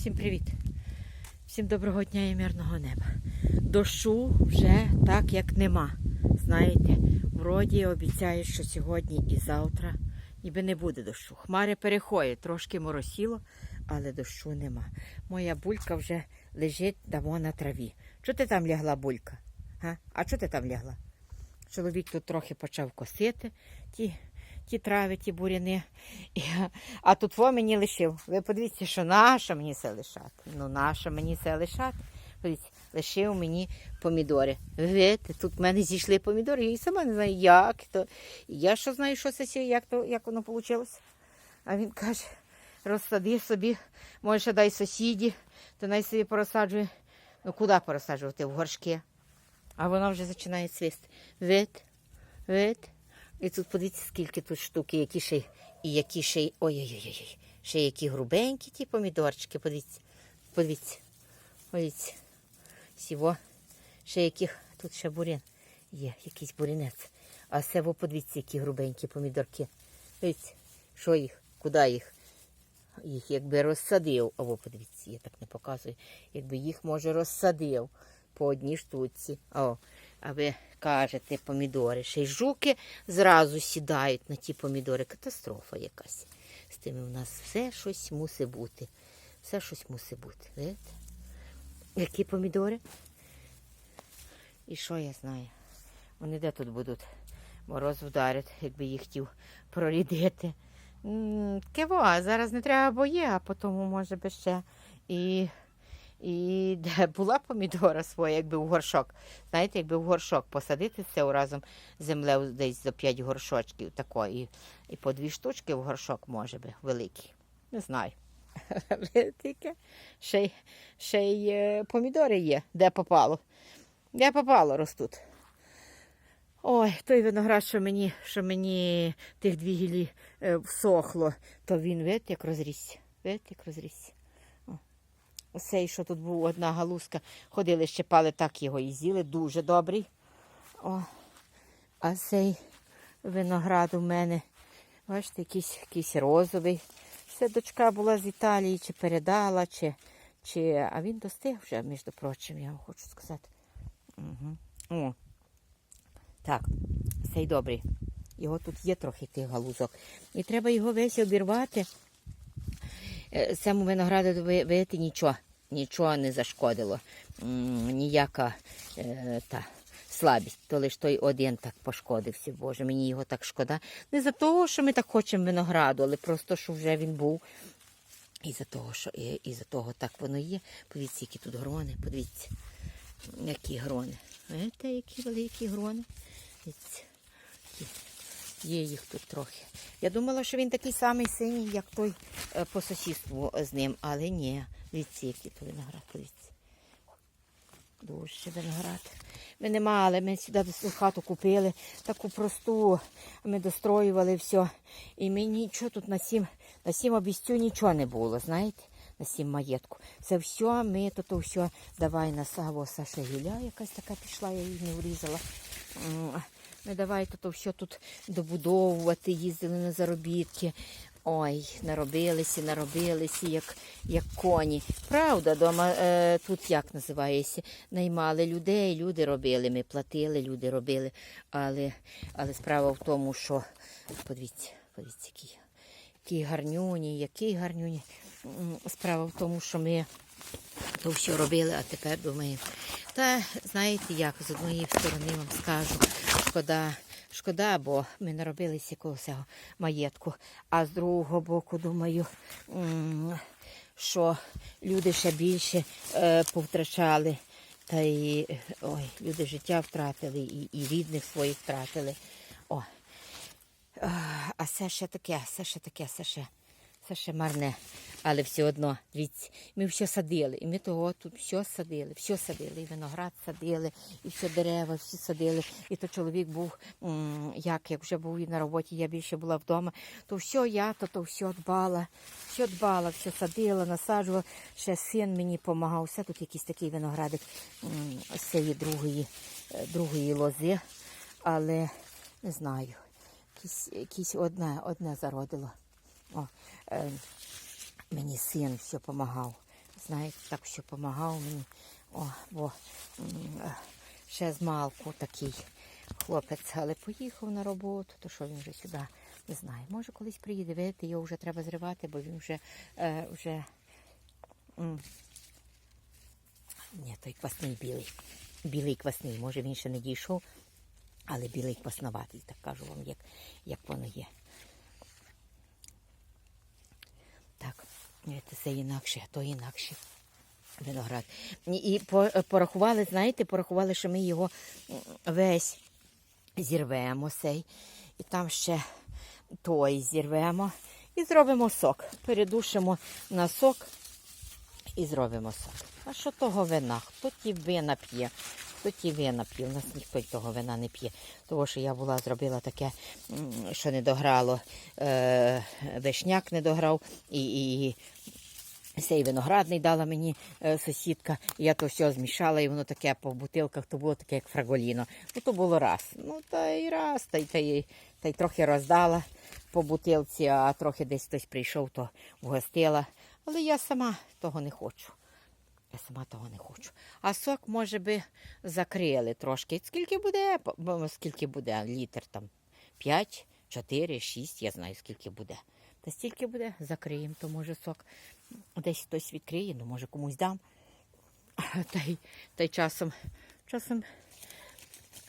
Всім привіт! Всім доброго дня і мирного неба. Дощу вже так, як нема. Знаєте, вроді обіцяють, що сьогодні і завтра ніби не буде дощу. Хмари переходять, трошки моросіло, але дощу нема. Моя булька вже лежить давно на траві. Чого ти там лягла, булька? Га? А чого ти там лягла? Чоловік тут трохи почав косити ті, ті трави, ті буряни. А тут во мені лишив. Ви подивіться, що наша мені це лишати. Ну, наша мені це лишати. Подивіться, лишив мені помідори. Ви видите, тут в мене зійшли помідори, я і сама не знаю, як то. Я що знаю, що це як, як воно вийшло. А він каже, розсади собі, може, дай сусіді, то най собі порозсаджує. Ну куди порозсаджувати? В горшки. А вона вже починає цвісти. Вид, вид. І тут подивіться, скільки тут штуки, які ще і які ще й. Ой-ой-ой. Ще які грубенькі ті помідорчики. Подивіться. Подивіться. Подивіться. Сіво. Ще яких. Тут ще бурін. Є, якийсь бурінець. А це во подивіться, які грубенькі помідорки. Дивіться, що їх? Куди їх? Їх якби розсадив. Або подивіться, я так не показую. Якби їх, може, розсадив по одній штуці. О, а ви кажете помідори. Ще й жуки зразу сідають на ті помідори. Катастрофа якась. З тими у нас все щось мусить бути. Все щось мусить бути. Видите? Які помідори? І що я знаю? Вони де тут будуть? Мороз вдарить, якби їх хотів прорідити. Киво, зараз не треба, бо є, а потім може би ще і, і де була помідора своя, якби в горшок. Знаєте, якби в горшок посадити це разом землею десь за 5 горшочків тако, і, по дві штучки в горшок може би великий. Не знаю. Тільки ще, й- ще й е, помідори є, де попало. Де попало ростуть. Ой, той виноград, що мені, що мені тих дві гілі е, всохло, то він, видите, як розрісся. Видите, як розрісся. Оцей, що тут був одна галузка, ходили, щепали, так його і з'їли, дуже добрий. О. А цей виноград у мене, бачите, якийсь, якийсь розовий. Це дочка була з Італії, чи передала, чи, чи... а він достиг вже, між прочим, я вам хочу сказати. Угу. О. Так, цей добрий. Його тут є трохи тих галузок. І треба його весь обірвати. Е, Цьому винограду ви- нічого, нічого не зашкодило. Ніяка е, та слабість. То лиш той один так пошкодився. Боже, мені його так шкода. Не за того, що ми так хочемо винограду, але просто, що вже він був. І за того, що і, і за того так воно є. Подивіться, які тут грони, подивіться, які грони. Видите, які великі грони. Дивіться. Є їх тут трохи. Я думала, що він такий самий синій, як той е, по сусідству з ним, але ні. Дивіться, який то виноград, подивіться. Дуже виноград. Ми не мали, ми сюди хату купили таку просту, ми достроювали все. І ми нічого тут на сім, на сім обіцю нічого не було, знаєте, на сім маєтку. Це все, ми тут все, давай на саво Саша Гіля, якась така пішла, я її не врізала. М, Ми давай тут все тут добудовувати, їздили на заробітки. Ой, наробилися, наробилися, як, як коні. Правда, дома е, тут як називається? Наймали людей, люди робили, ми платили, люди робили. Але, але справа в тому, що подивіться, подивіться, які, які гарнюні, які гарнюні. Справа в тому, що ми то все робили, а тепер думаємо. Та знаєте як, з однієї сторони вам скажу, шкода, шкода, бо ми наробилися якогось цього маєтку. А з другого боку, думаю, що люди ще більше е, повтрачали. Та й ой, люди життя втратили, і, і рідних своїх втратили. О. А, це ще таке, це ще таке, це ще, це ще марне. Але все одно, дивіться, ми все садили. І ми того тут все садили, все садили. І виноград садили, і все дерева, всі садили. І то чоловік був, як, як вже був і на роботі, я більше була вдома, то все я, то, то все дбала, все дбала, все садила, насаджувала. Ще син мені допомагав. Все тут якийсь такий виноградик з цієї другої, е, другої лози. Але не знаю, якісь, якісь одне, одне зародило. О, е, мені син все допомагав. знаєте, так що допомагав мені. О, бо е, ще з малку такий хлопець, але поїхав на роботу, то що він вже сюди не знаю. Може колись приїде, видите, його вже треба зривати, бо він вже, е, вже ні, той квасний білий. Білий квасний, може він ще не дійшов, але білий квасноватий, так кажу вам, як, як воно є. Так, це інакше, то інакше. Виноград. І порахували, знаєте, порахували, що ми його весь зірвемо сей. І там ще той зірвемо. І зробимо сок. Передушимо на сок і зробимо сок. А що того вина? Хто ті вина п'є? Хто ті вина п'є? У нас ніхто того вина не п'є. Тому що я була зробила таке, що не дограло. Е, вишняк не дограв і, і цей виноградний дала мені е, сусідка. І я то все змішала, і воно таке по бутилках, то було таке, як фраголіно. Ну, то було раз. Ну, та й раз, та й, та й, та й трохи роздала по бутилці, а трохи десь хтось прийшов, то вгостила. Але я сама того не хочу. Я сама того не хочу. А сок, може би, закрили трошки. Скільки буде? Скільки буде? Літр там 5, 4, 6, я знаю, скільки буде. Та стільки буде, закриємо, то може сок десь хтось відкриє, ну може комусь дам. Та й, та й часом, часом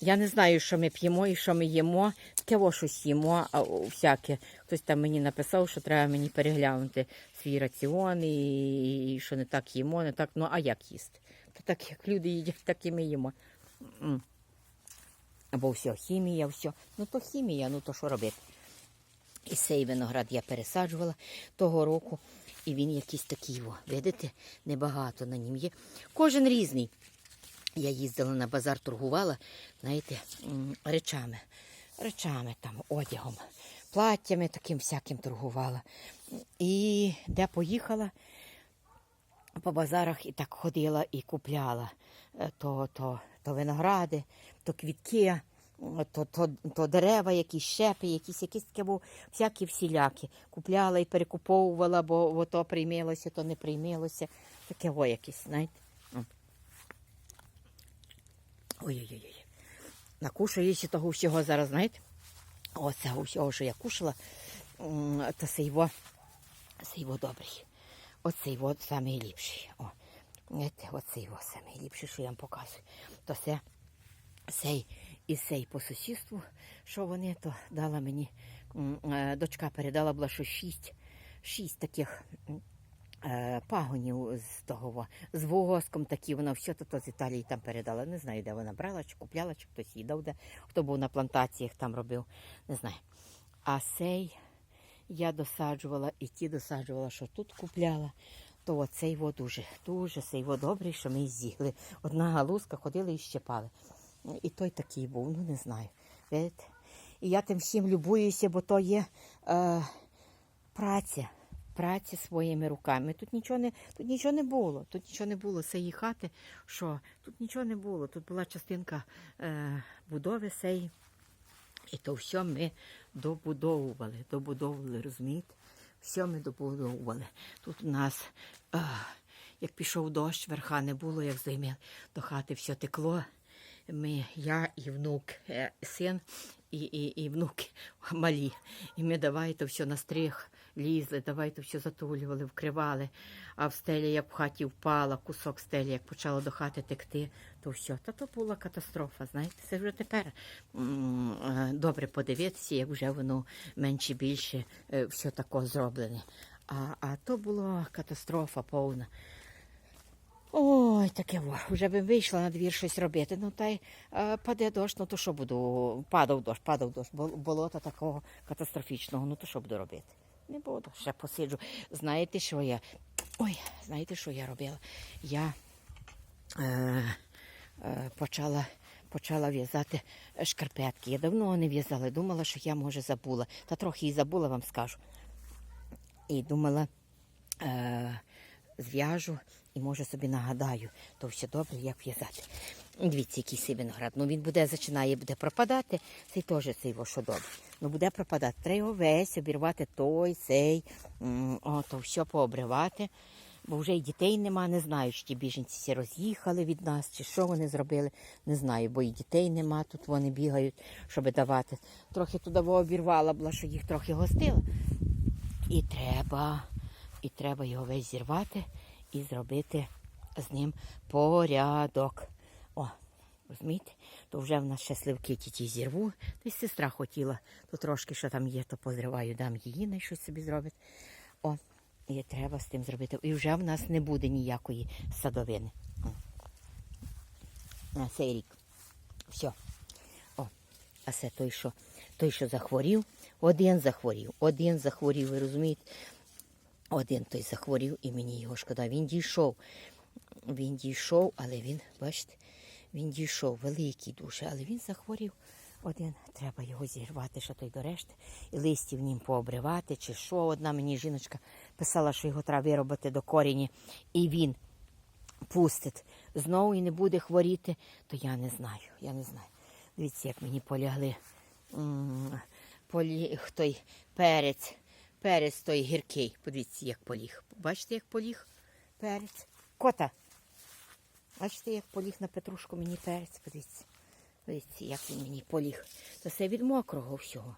я не знаю, що ми п'ємо і що ми їмо. Таке щось їмо, а всяке. Хтось там мені написав, що треба мені переглянути свій раціон і, і що не так їмо, не так. Ну а як їсти? То так як люди їдять, так і ми їмо. Або все, хімія, все. Ну то хімія, ну то що робити? І цей виноград я пересаджувала того року. І він якийсь такий, о, видите, небагато на нім є. Кожен різний. Я їздила на базар, торгувала, знаєте, речами. Речами там, одягом, платтями таким всяким торгувала. І де поїхала, по базарах і так ходила і купляла Е, то, то, то виногради, то квітки, е, то, то, то дерева, якісь щепи, якісь, якісь таке був, всякі всілякі. Купляла і перекуповувала, бо, бо то приймилося, то не приймилося. Таке о якесь, знаєте. Ой-ой-ой. Накушаюся того всього зараз, знаєте. Оце всього, що я кушала, то це його, це його добрий. Оцей от найліпший. О, знаєте, оцей от найліпший, що я вам показую. То це цей і цей по сусідству, що вони, то дала мені, е, дочка передала, була, що шість, шість таких пагонів з того, з воском такі, вона все то з Італії там передала. Не знаю, де вона брала, чи купляла, чи хтось їй дав, де, хто був на плантаціях там робив, не знаю. А цей я досаджувала і ті досаджувала, що тут купляла. То оцей во дуже, дуже цей во добрий, що ми з'їли. Одна галузка ходили і щепали. І той такий був, ну не знаю. Видите? І я тим всім любуюся, бо то є е, праця. Праця своїми руками. Тут нічого не, тут нічого не було. Тут нічого не було. Цієї хати, що тут нічого не було. Тут була частинка е, будови цієї. І то все ми добудовували, добудовували, розумієте? Все ми добудовували. Тут у нас, а, як пішов дощ, верха не було, як займели до хати все текло. Ми, я і внук, е, син і, і, і внуки малі. І ми давай то все на лізли, давай то все затулювали, вкривали. А в стелі, як в хаті впала, кусок стелі, як почало до хати текти, то все. Та то була катастрофа, знаєте. Це вже тепер е, добре подивитися, як вже воно менше більше е, все тако зроблене. А, а то була катастрофа повна. Ой, таке во. Вже би вийшла на двір щось робити. Ну та й е, паде дощ, ну то що буду? Падав дощ, падав дощ. Бол- Болота такого катастрофічного, ну то що буду робити? Не буду, ще посиджу. Знаєте, що я? Ой, знаєте, що я робила? Я е, е, почала, почала в'язати шкарпетки. Я давно не в'язала, думала, що я, може, забула. Та трохи і забула, вам скажу. І думала, е, зв'яжу і може собі нагадаю, то все добре, як в'язати. Дивіться, який цей виноград. Ну він буде, починає, буде пропадати. Цей теж цей що добре. Ну буде пропадати. Треба його весь обірвати той, цей, о, то все пообривати. бо вже й дітей нема, не знаю, чи ті біженці всі роз'їхали від нас, чи що вони зробили, не знаю, бо і дітей нема, тут вони бігають, щоб давати. Трохи туди обірвала була, що їх трохи гостила. І треба, і треба його весь зірвати і зробити з ним порядок. О, розумієте? То вже в нас щасливки ті зірву. Десь сестра хотіла, то трошки що там є, то позриваю, дам її, на щось собі зробить. О, і треба з тим зробити. І вже в нас не буде ніякої садовини. На цей рік. Все. О, а це той, що той, що захворів, один захворів, один захворів, ви розумієте? Один той захворів і мені його шкода. Він дійшов. Він дійшов, але він, бачите, він дійшов великий дуже, але він захворів. Один треба його зірвати, що той до решти, і листів ним пообривати, чи що. Одна мені жіночка писала, що його треба виробити до корені, і він пустить знову і не буде хворіти, то я не знаю. Я не знаю. Дивіться, як мені полягли м, поліг той перець. Перець той гіркий. Подивіться, як поліг. Бачите, як поліг перець? Кота. Бачите, як поліг на петрушку мені перець. Подивіться. Подивіться, як він мені поліг. Це від мокрого всього.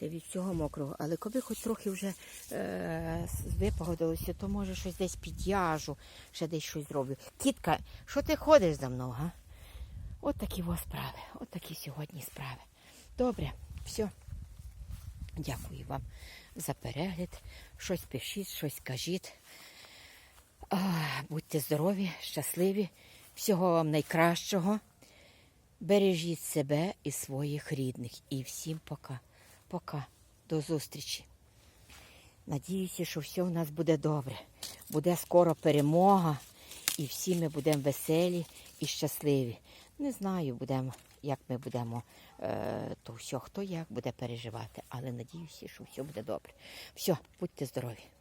Це від всього мокрого. Але коли хоч трохи вже е, випогодилося, то може щось десь під'яжу, ще десь щось зроблю. Кітка, що ти ходиш за мною, га? От такі во справи. От такі сьогодні справи. Добре, все. Дякую вам за перегляд. Щось пишіть, щось кажіть. А, будьте здорові, щасливі, всього вам найкращого. Бережіть себе і своїх рідних. І всім пока. Пока. До зустрічі. Надіюся, що все у нас буде добре. Буде скоро перемога, і всі ми будемо веселі і щасливі. Не знаю, будемо, як ми будемо, то все, хто як буде переживати, але надіюся, що все буде добре. Все, будьте здорові.